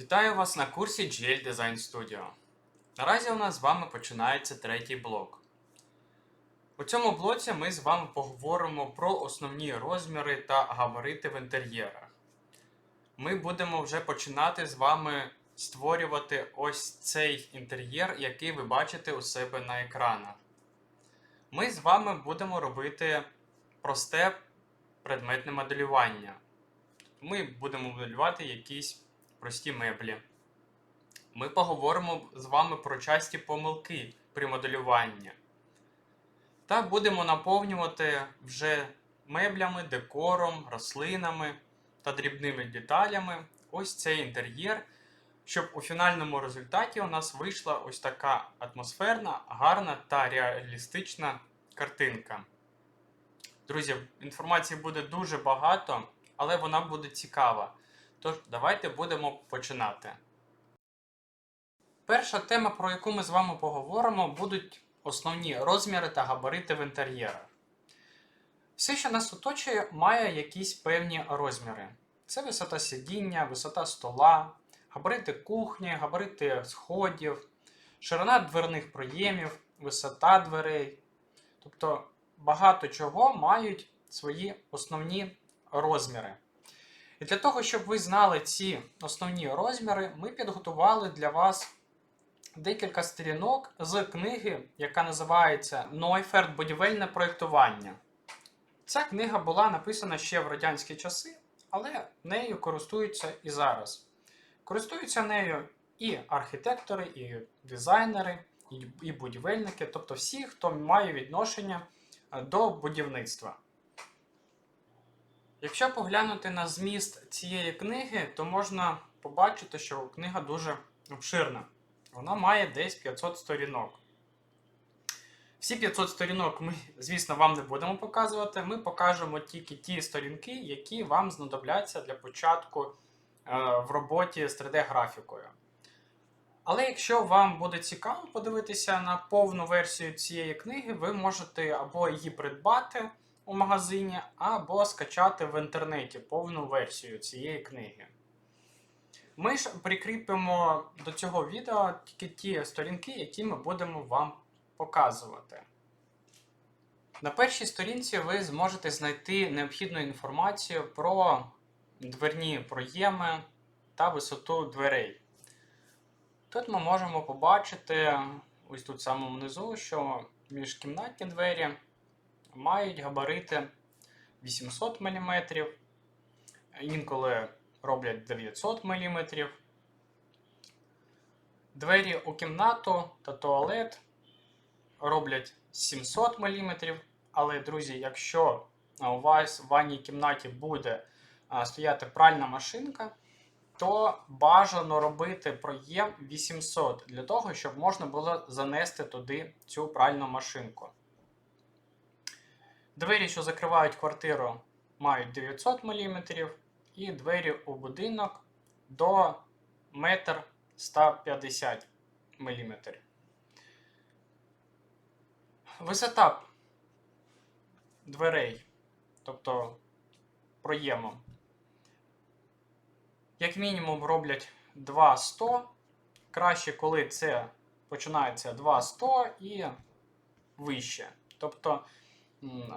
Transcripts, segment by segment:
Вітаю вас на курсі GL Design Studio. Наразі у нас з вами починається третій блок. У цьому блоці ми з вами поговоримо про основні розміри та габарити в інтер'єрах. Ми будемо вже починати з вами створювати ось цей інтер'єр, який ви бачите у себе на екранах. Ми з вами будемо робити просте предметне моделювання. Ми будемо моделювати якісь прості меблі. Ми поговоримо з вами про часті помилки при моделюванні. Та будемо наповнювати вже меблями, декором, рослинами та дрібними деталями ось цей інтер'єр, щоб у фінальному результаті у нас вийшла ось така атмосферна, гарна та реалістична картинка. Друзі, інформації буде дуже багато, але вона буде цікава. Тож, давайте будемо починати. Перша тема, про яку ми з вами поговоримо, будуть основні розміри та габарити в інтер'єрах. Все, що нас оточує, має якісь певні розміри. Це висота сидіння, висота стола, габарити кухні, габарити сходів, ширина дверних проємів, висота дверей. Тобто багато чого мають свої основні розміри. І для того, щоб ви знали ці основні розміри, ми підготували для вас декілька сторінок з книги, яка називається Нойферт Будівельне проєктування. Ця книга була написана ще в радянські часи, але нею користуються і зараз. Користуються нею і архітектори, і дизайнери, і- будівельники, тобто всі, хто має відношення до будівництва. Якщо поглянути на зміст цієї книги, то можна побачити, що книга дуже обширна. Вона має десь 500 сторінок. Всі 500 сторінок ми, звісно, вам не будемо показувати. Ми покажемо тільки ті сторінки, які вам знадобляться для початку е, в роботі з 3D-графікою. Але якщо вам буде цікаво подивитися на повну версію цієї книги, ви можете або її придбати у магазині, або скачати в інтернеті повну версію цієї книги. Ми ж прикріпимо до цього відео тільки ті сторінки, які ми будемо вам показувати. На першій сторінці ви зможете знайти необхідну інформацію про дверні проєми та висоту дверей. Тут ми можемо побачити, ось тут в самому низу, що міжкімнатні двері мають габарити 800 мм, інколи роблять 900 мм. Двері у кімнату та туалет роблять 700 мм. Але, друзі, якщо у вас в ванній кімнаті буде стояти пральна машинка, то бажано робити проєм 800 для того, щоб можна було занести туди цю пральну машинку. Двері, що закривають квартиру, мають 900 мм, і двері у будинок до 1,150 мм. Висота дверей, тобто проєму, як мінімум роблять 2,100. Краще, коли це починається 2,100 і вище. Тобто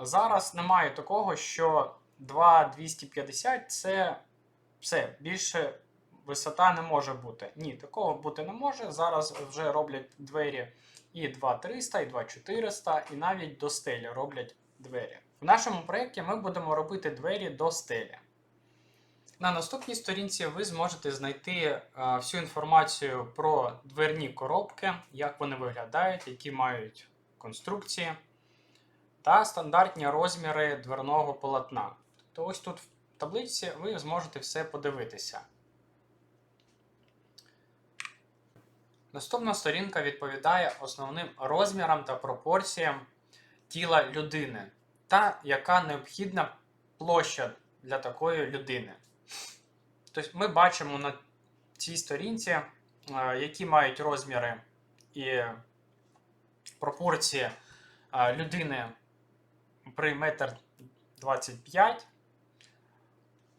зараз немає такого, що 2,250 це все, більше висота не може бути. Ні, такого бути не може. Зараз вже роблять двері і 2,300, і 2,400, і навіть до стелі роблять двері. В нашому проєкті ми будемо робити двері до стелі. На наступній сторінці ви зможете знайти е, всю інформацію про дверні коробки, як вони виглядають, які мають конструкції, та стандартні розміри дверного полотна. Тобто ось тут в таблиці ви зможете все подивитися. Наступна сторінка відповідає основним розмірам та пропорціям тіла людини, та яка необхідна площа для такої людини. Тобто ми бачимо на цій сторінці, е, які мають розміри і пропорції е, людини при 1,25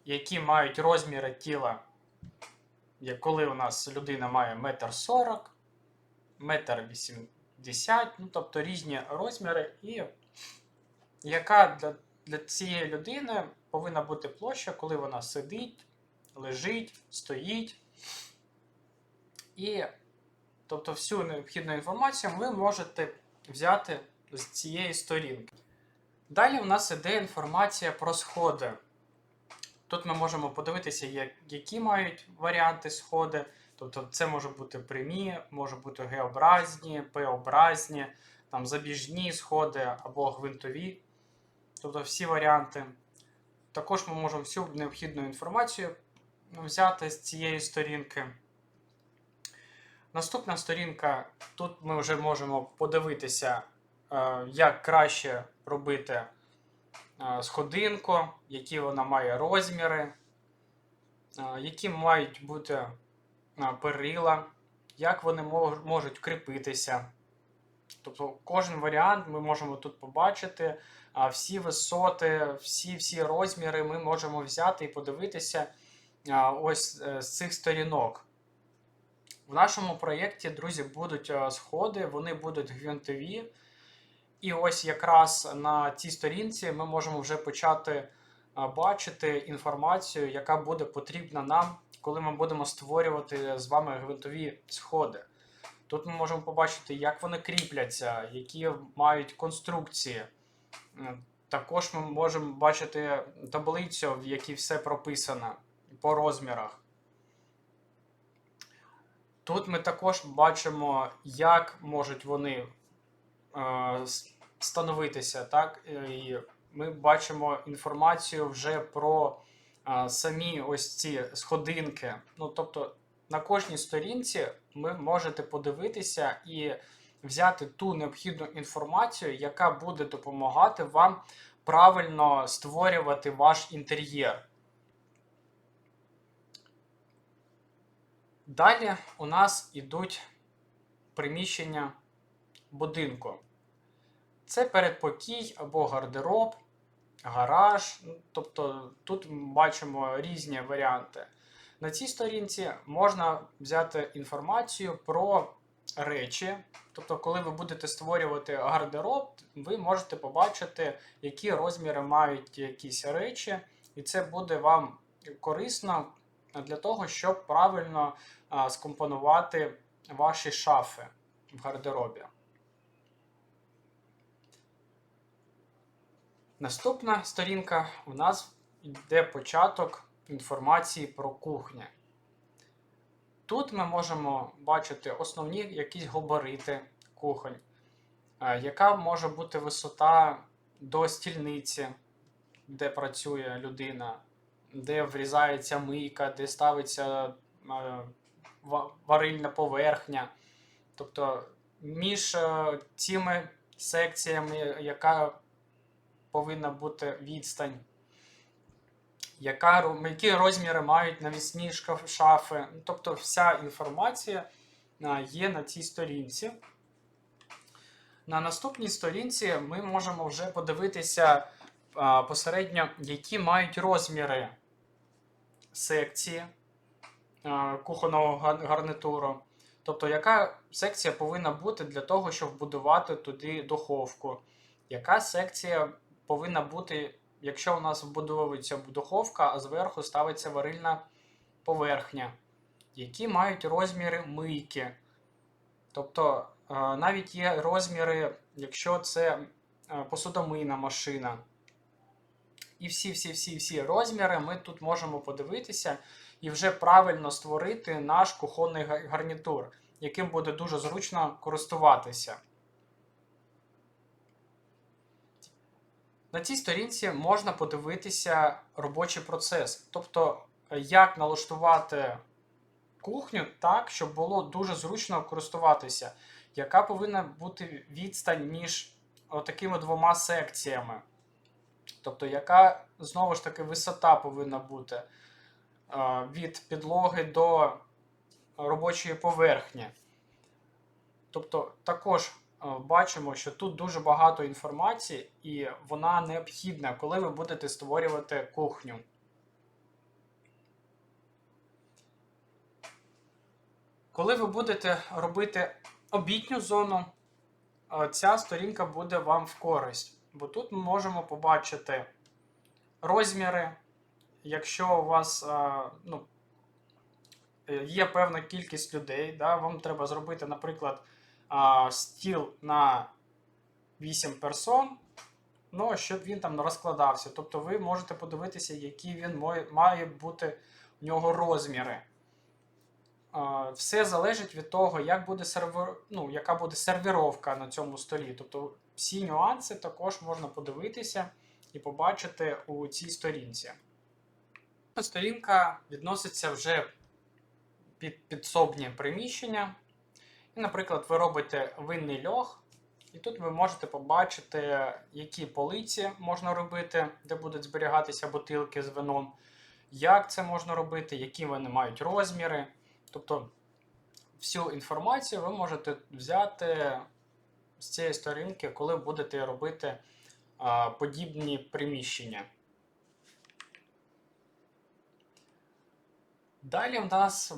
які мають розміри тіла є коли у нас людина має метр сорок, метр вісімдесят, ну тобто різні розміри, і яка для, для цієї людини повинна бути площа, коли вона сидить, лежить, стоїть. І тобто всю необхідну інформацію ви можете взяти з цієї сторінки. Далі у нас іде інформація про сходи. Тут ми можемо подивитися, які мають варіанти сходи. Тобто це може бути прямі, може бути Г-образні, П-образні, там забіжні сходи або гвинтові. Тобто всі варіанти. Також ми можемо всю необхідну інформацію взяти з цієї сторінки. Наступна сторінка. Тут ми вже можемо подивитися, як краще робити е, сходинку, які вона має розміри, е, які мають бути е, перила, як вони можуть кріпитися. Тобто кожен варіант ми можемо тут побачити, всі висоти, всі, всі розміри ми можемо взяти і подивитися ось е, з цих сторінок. В нашому проєкті, друзі, будуть е, сходи, вони будуть гвинтові. І ось якраз на цій сторінці ми можемо вже почати е, бачити інформацію, яка буде потрібна нам, коли ми будемо створювати з вами гвинтові сходи. Тут ми можемо побачити, як вони кріпляться, які мають конструкції. Е, Також ми можемо бачити таблицю, в якій все прописано по розмірах. Тут ми також бачимо, як можуть вони е, становитися. Так? Е, І ми бачимо інформацію вже про е, самі ось ці сходинки. Ну, тобто на кожній сторінці ви можете подивитися і взяти ту необхідну інформацію, яка буде допомагати вам правильно створювати ваш інтер'єр. Далі у нас йдуть приміщення будинку. Це передпокій або гардероб, гараж. Ну, Тобто тут бачимо різні варіанти. На цій сторінці можна взяти інформацію про речі. Тобто, коли ви будете створювати гардероб, ви можете побачити, які розміри мають якісь речі, і це буде вам корисно для того, щоб правильно скомпонувати ваші шафи в гардеробі. Наступна сторінка у нас йде початок інформації про кухню. Тут ми можемо бачити основні якісь габарити кухонь, е, яка може бути висота до стільниці, де працює людина, де врізається мийка, де ставиться е, варильна поверхня. Тобто між е, цими секціями, яка повинна бути відстань, яка, які розміри мають навісні шафи. Ну, Тобто вся інформація є на цій сторінці. На наступній сторінці ми можемо вже подивитися посередньо, які мають розміри секції кухонного гарнитуру. Тобто, яка секція повинна бути для того, щоб вбудувати туди духовку? Яка секція повинна бути, якщо у нас вбудовується духовка, а зверху ставиться варильна поверхня? Які мають розміри мийки? Тобто, е, навіть є розміри, якщо це е, посудомийна машина. І всі-всі-всі-всі розміри ми тут можемо подивитися і вже правильно створити наш кухонний гарнітур, яким буде дуже зручно користуватися. На цій сторінці можна подивитися робочий процес, тобто е, як налаштувати кухню так, щоб було дуже зручно користуватися, яка повинна бути відстань між такими двома секціями. Тобто, яка знову ж таки висота повинна бути е, від підлоги до робочої поверхні. Тобто, також бачимо, що тут дуже багато інформації, і вона необхідна, коли ви будете створювати кухню. Коли ви будете робити обітню зону, е, ця сторінка буде вам в користь. Бо тут ми можемо побачити розміри. Якщо у вас е, ну, е, є певна кількість людей, да, вам треба зробити, наприклад, стіл на 8 персон, ну, щоб він там розкладався. Тобто ви можете подивитися, які він має, бути у нього розміри. Все залежить від того, як буде сервер, ну, яка буде сервіровка на цьому столі. Тобто всі нюанси також можна подивитися і побачити у цій сторінці. Сторінка відноситься вже під підсобні приміщення. Наприклад, ви робите винний льох, і тут ви можете побачити, які полиці можна робити, де будуть зберігатися бутилки з вином, як це можна робити, які вони мають розміри. Тобто всю інформацію ви можете взяти з цієї сторінки, коли будете робити а, подібні приміщення. Далі в нас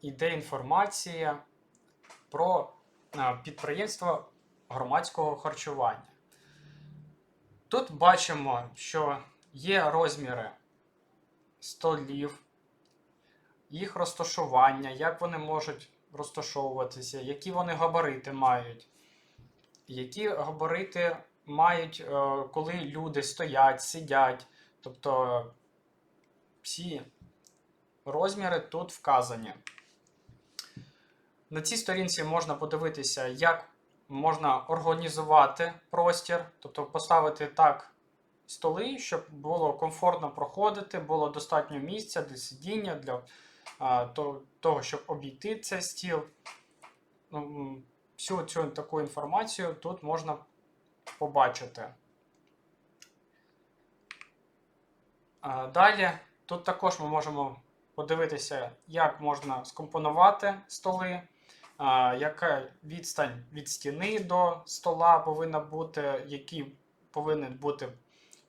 йде інформація про підприємство громадського харчування. Тут бачимо, що є розміри столів, їх розташування, як вони можуть розташовуватися, які вони габарити мають, які габарити мають, е, коли люди стоять, сидять. Тобто всі розміри тут вказані. На цій сторінці можна подивитися, як можна організувати простір, тобто поставити так столи, щоб було комфортно проходити, було достатньо місця для сидіння, для а, то, того, щоб обійти цей стіл. Ну, Всю цю таку інформацію тут можна побачити. А, Далі тут також ми можемо подивитися, як можна скомпонувати столи, яка відстань від стіни до стола повинна бути, який повинен бути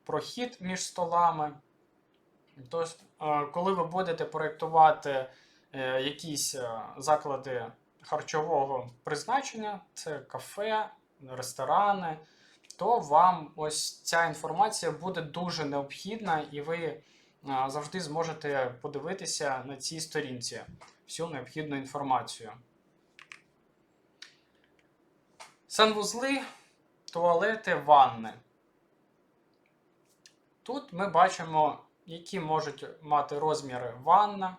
прохід між столами. Е, коли ви будете проєктувати е, якісь е, заклади харчового призначення, це кафе, ресторани, то вам ось ця інформація буде дуже необхідна, і ви завжди зможете подивитися на цій сторінці всю необхідну інформацію. Санвузли, туалети, ванни. Тут ми бачимо, які можуть мати розміри ванна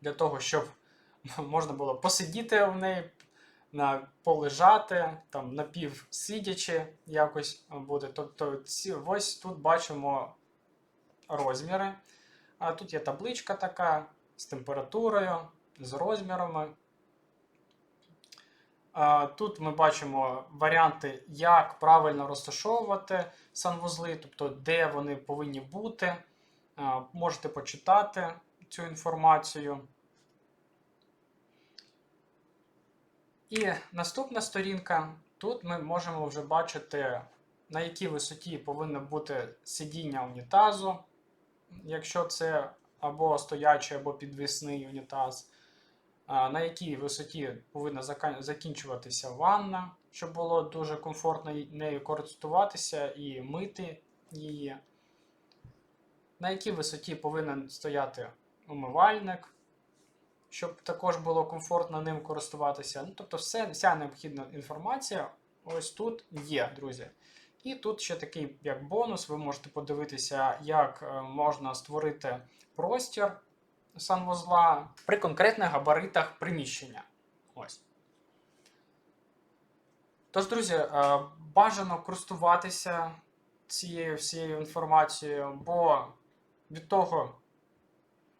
для того, щоб можна було посидіти в неї, полежати, там напів сидячи якось буде. Тобто, ці, ось тут бачимо розміри. А тут є табличка така з температурою, з розмірами. Тут ми бачимо варіанти, як правильно розташовувати санвузли, тобто де вони повинні бути. Можете почитати цю інформацію. І наступна сторінка. Тут ми можемо вже бачити, на якій висоті повинно бути сидіння унітазу, якщо це або стоячий, або підвісний унітаз. На якій висоті повинна закінчуватися ванна, щоб було дуже комфортно нею користуватися і мити її. На якій висоті повинен стояти умивальник, щоб також було комфортно ним користуватися. Ну, тобто, все, вся необхідна інформація ось тут є, друзі. І тут ще такий як бонус, ви можете подивитися, як е, можна створити простір санвузла при конкретних габаритах приміщення. Ось. Тож, друзі, е, бажано користуватися цією всією інформацією, бо від того,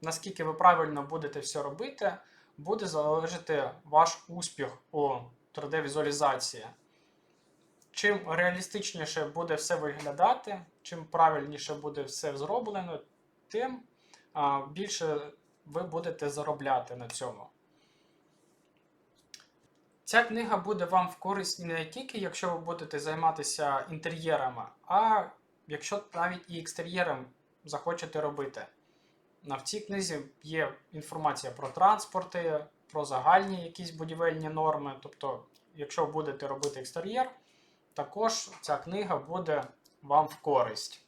наскільки ви правильно будете все робити, буде залежати ваш успіх у 3D-візуалізації. Чим реалістичніше буде все виглядати, чим правильніше буде все зроблено, тим більше ви будете заробляти на цьому. Ця книга буде вам в користь не тільки, якщо ви будете займатися інтер'єрами, а якщо навіть і екстер'єром захочете робити. в цій книзі є інформація про транспорти, про загальні якісь будівельні норми. Тобто, якщо будете робити екстер'єр, також ця книга буде вам в користь.